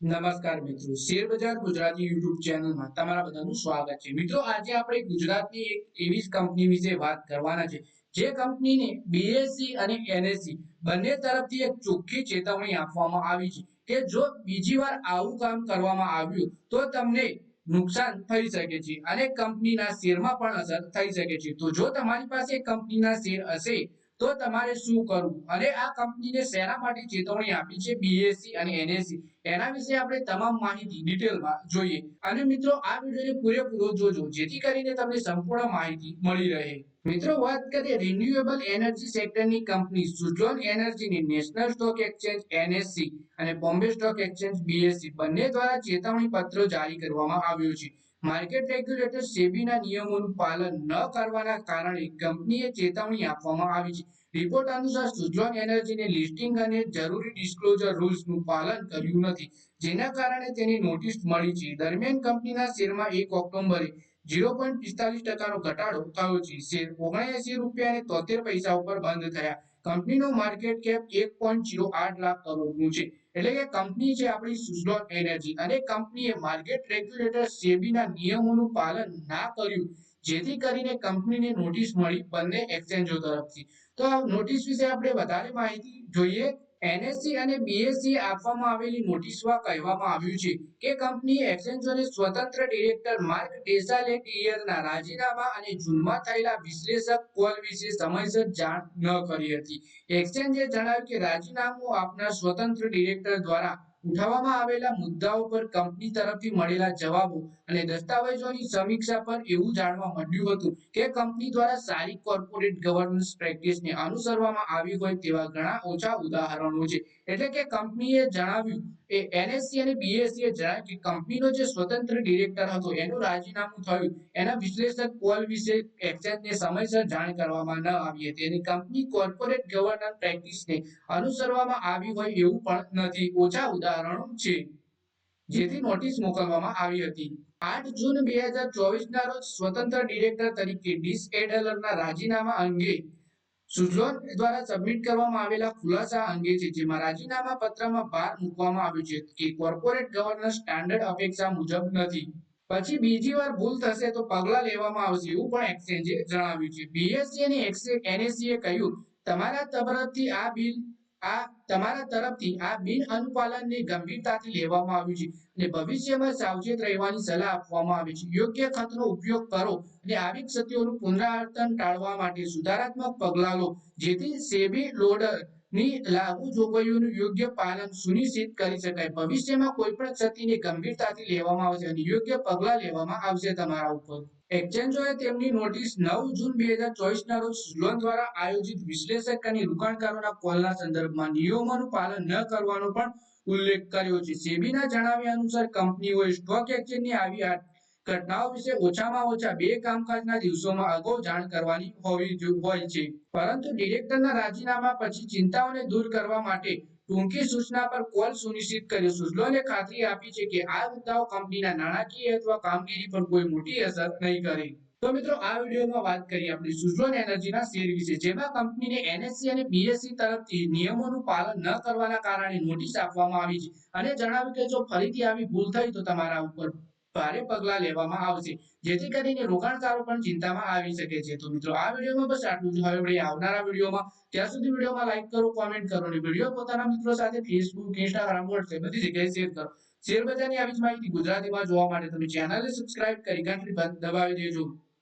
નમસ્કાર મિત્રો. Share Gujarati YouTube ચેનલમાં તમારા બધાનું સ્વાગત છે. મિત્રો, આજે આપણે ગુજરાતની એક એવી જ કંપની વિશે વાત કરવાના છે, જે કંપનીને બીએસસી અને એનએસસી બંને તરફથી એક ચોખ્ખી ચેતવણી આપવામાં આવી છે કે જો બીજી વાર આવું કામ કરવામાં આવ્યું તો તમને નુકસાન થઈ શકે છે અને કંપનીના શેરમાં પણ અસર થઈ શકે છે. તો જો તમારી પાસે કંપનીના શેર હશે તો તમારે શું કરવું? અને આ કંપનીને શેના માટે ચેતવણી આપી છે? બીએસસી અને એનએસસી એના વિશે આપણે તમામ માહિતી ડિટેલમાં જોઈએ. અને મિત્રો, આ વિડીયોને પૂરેપૂરો જોજો, જેથી કરીને તમને સંપૂર્ણ માહિતી મળી રહે. મિત્રો, વાત કરીએ રિન્યુએબલ એનર્જી સેક્ટરની કંપની સુઝલોન એનર્જીની નેશનલ સ્ટોક એક્સચેન્જ એનએસસી અને બોમ્બે સ્ટોક એક્સચેન્જ બીએસસી બંને દ્વારા ચેતવણી પત્ર જારી કરવામાં આવ્યું છે. માર્કેટ રેગ્યુલેટર સેબીના નિયમોનું પાલન ન કરવાના કારણે કંપનીએ ચેતવણી આપવામાં આવી છે. રિપોર્ટ અનુસાર સુઝલોન એનર્જીને લિસ્ટિંગ અને જરૂરી ડિસ્ક્લોઝર રૂલ્સનું પાલન કર્યું નથી, જેના કારણે તેની નોટિસ મળી છે. દરમિયાન કંપનીના શેરમાં એક ઓક્ટોબરે ઝીરો પોઈન્ટ પિસ્તાલીસ ટકાનો ઘટાડો થયો છે. શેર ઓગણએસી રૂપિયા અને તોતેર પૈસા ઉપર બંધ થયા. કંપનીનો માર્કેટ કેપ એક પોઈન્ટ જીરો આઠ છે. એટલે કે કંપની છે આપણી સુઝલોન એનર્જી અને કંપનીએ માર્કેટ રેગ્યુલેટર સેબીના નિયમોનું પાલન ના કર્યું. જેથી કરીને કંપનીને નોટિસ મળી બંને એક્સચેન્જો તરફથી. તો આ નોટિસ વિશે આપણે વધારે માહિતી જોઈએ. એનએસસી અને બીએસસી આપવામાં આવેલી નોટિસમાં કહેવામાં આવ્યું છે કે કંપનીએ એક્સચેન્જોને સ્વતંત્ર ડિરેક્ટર માર્ક ડેસાલેટિયરના રાજીનામા અને જૂનમાં વિશ્લેષક કોલ વિશે સમયસર જાણ ન કરી હતી. એક્સચેન્જે જણાવ્યું કે રાજીનામું આપનાર સ્વતંત્ર ડિરેક્ટર દ્વારા ઉઠાવવામાં આવેલા મુદ્દાઓ પર કંપની તરફથી મળેલા જવાબો અને દસ્તાવેજોની સમીક્ષા પર એવું જાણવા મળ્યું હતું કે કંપની દ્વારા સારી કોર્પોરેટ ગવર્નન્સ પ્રેક્ટિસને અનુસરવામાં આવી હોય તેવા ઘણા ઓછા ઉદાહરણો છે. એટલે કે કંપનીએ જણાવ્યું, એ એનએસસી અને બીએસસી એ જણાવ્યું કે કંપનીનો જે સ્વતંત્ર ડિરેક્ટર હતો, એનું રાજીનામું થયું. એના વિશ્લેષક કોલ વિશે એક્સચેન્જને સમયસર જાણ કરવામાં ન આવી હતી અને કંપની કોર્પોરેટ ગવર્નન્સ પ્રેક્ટિસને અનુસરવામાં આવી હોય એવું પણ નથી. ઓછા ઉદાહરણો છે. જેથી નોટિસ મોકલવામાં આવી હતી. આઠ જૂન બે હજાર રોજ સ્વતંત્ર ડિરેક્ટર તરીકે ડિસ એડલરના રાજીનામા અંગે સુઝલોન દ્વારા સબમિટ કરવામાં આવેલા ખુલાસા અંગે છે, જેમાં રાજીનામા પત્રમાં ભાર મૂકવામાં આવ્યો છે કે કોર્પોરેટ ગવર્નન્સ સ્ટાન્ડર્ડ અપેક્ષા મુજબ નથી. પછી બીજી વાર ભૂલ થશે તો પગલા લેવામાં આવશે એવું પણ એક્સચેન્જે જણાવ્યું છે. બીએસસી અને એનએસસી એ કહ્યું, તમારા તરફથી આ બિલ આ તમારા તરફથી આ બિન અનુપાલનને ગંભીરતાથી લેવામાં આવ્યું છે અને ભવિષ્યમાં સાવચેત રહેવાની સલાહ આપવામાં આવી છે. યોગ્ય ખતનો ઉપયોગ કરો અને આવી ક્ષતિઓનું પુનરાવર્તન ટાળવા માટે સુધારાત્મક પગલાં લો જેથી સેબી લોડર ની લાગુ જોગવાઈઓનું યોગ્ય પાલન સુનિશ્ચિત કરી શકાય. ભવિષ્યમાં કોઈ પણ ક્ષતિની ગંભીરતાથી લેવામાં આવશે અને યોગ્ય પગલાં લેવામાં આવશે તમારા ઉપર. એક્સચેન્જોએ તેમની નોટિસ નવ જૂન બે હજાર ચોવીસ ના રોજ લોન દ્વારા આયોજિત વિશ્લેષક અને રોકાણકારોના કોલના સંદર્ભમાં નિયમોનું પાલન ન કરવાનો પણ ઉલ્લેખ કર્યો છે. સેબીના જણાવ્યા અનુસાર કંપનીઓએ સ્ટોક એક્સચેન્જની આવી ઘટનાઓ વિશે ઓછામાં ઓછા બે કામકાજના દિવસોમાં અગાઉ જાણ કરવાની હોવી હોય છે. પરંતુ ડિરેક્ટરના રાજીનામા પછી ચિંતાઓને દૂર કરવા માટે ટૂંકી સૂચના પર કોલ સુનિશ્ચિત કર્યો. સુઝલોને ખાતરી આપી છે કે આ મુદ્દાઓ કંપનીના નાણાકીય અથવા કામગીરી પર કોઈ મોટી અસર નહીં કરે. તો મિત્રો, આ વિડીયોમાં વાત કરી આપણે સુઝલોન એનર્જીના શેર વિશે, જેમાં કંપનીને એનએસસી અને બીએસસી તરફથી નિયમોનું પાલન ન કરવાના કારણે નોટિસ આપવામાં આવી છે. અને જણાવ્યું કે જો ફરીથી આવી ભૂલ થઈ તો તમારા ઉપર ભારે પગલા લેવામાં આવશે. જેથી કરીને રોકાણકારો પણ ચિંતામાં આવી શકે છે. તો મિત્રો, આ વિડીયોમાં બસ આટલું જ. હવે આપણે આવનારા વિડીયોમાં ત્યાં સુધી વિડીયોમાં લાઈક કરો કોમેન્ટ કરો અને વીડિયો પોતાના મિત્રો સાથે ફેસબુક ઇન્સ્ટાગ્રામ વોટ્સએપ બધી જગ્યાએ શેર કરો. શેર બજારની આવી જ માહિતી ગુજરાતીમાં જોવા માટે તમે ચેનલને સબસ્ક્રાઇબ કરી ઘંટડી દબાવી દેજો.